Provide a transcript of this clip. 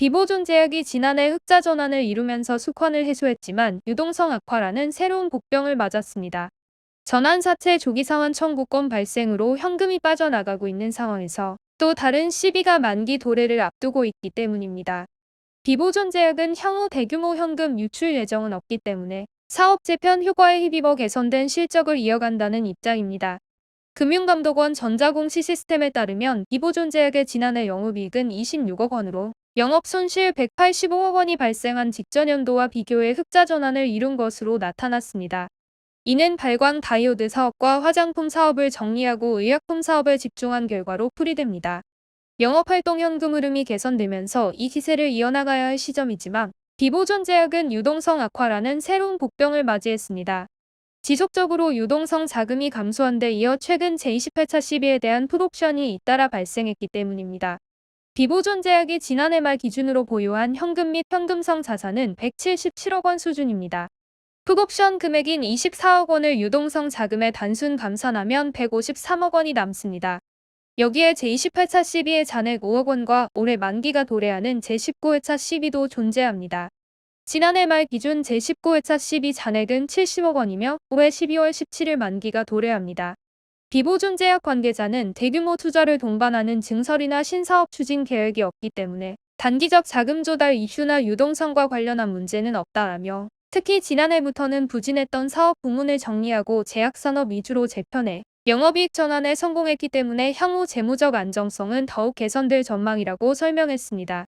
비보존 제약이 지난해 흑자 전환을 이루면서 숙환을 해소했지만 유동성 악화라는 새로운 복병을 맞았습니다. 전환사채 조기 상환 청구권 발생으로 현금이 빠져나가고 있는 상황에서 또 다른 시비가 만기 도래를 앞두고 있기 때문입니다. 비보존 제약은 향후 대규모 현금 유출 예정은 없기 때문에 사업 재 편 효과에 힘입어 개선된 실적을 이어간다는 입장입니다. 금융감독원 전자공시 시스템에 따르면 비보존 제약의 지난해 영업이익은 26억 원으로 영업 손실 185억 원이 발생한 직전 연도와 비교해 흑자 전환을 이룬 것으로 나타났습니다. 이는 발광 다이오드 사업과 화장품 사업을 정리하고 의약품 사업에 집중한 결과로 풀이됩니다. 영업활동 현금 흐름이 개선되면서 이 기세를 이어나가야 할 시점이지만 비보존 제약은 유동성 악화라는 새로운 복병을 맞이했습니다. 지속적으로 유동성 자금이 감소한 데 이어 최근 제28차 시비에 대한 풋옵션이 잇따라 발생했기 때문입니다. 비보존 제약이 지난해 말 기준으로 보유한 현금 및 현금성 자산은 177억 원 수준입니다. 풋옵션 금액인 24억 원을 유동성 자금에 단순 감산하면 153억 원이 남습니다. 여기에 제28차 시비의 잔액 5억 원과 올해 만기가 도래하는 제19회차 시비도 존재합니다. 지난해 말 기준 제19회차 시비 잔액은 70억 원이며 올해 12월 17일 만기가 도래합니다. 비보존 제약 관계자는 대규모 투자를 동반하는 증설이나 신사업 추진 계획이 없기 때문에 단기적 자금 조달 이슈나 유동성과 관련한 문제는 없다라며 특히 지난해부터는 부진했던 사업 부문을 정리하고 제약산업 위주로 재편해 영업이익 전환에 성공했기 때문에 향후 재무적 안정성은 더욱 개선될 전망이라고 설명했습니다.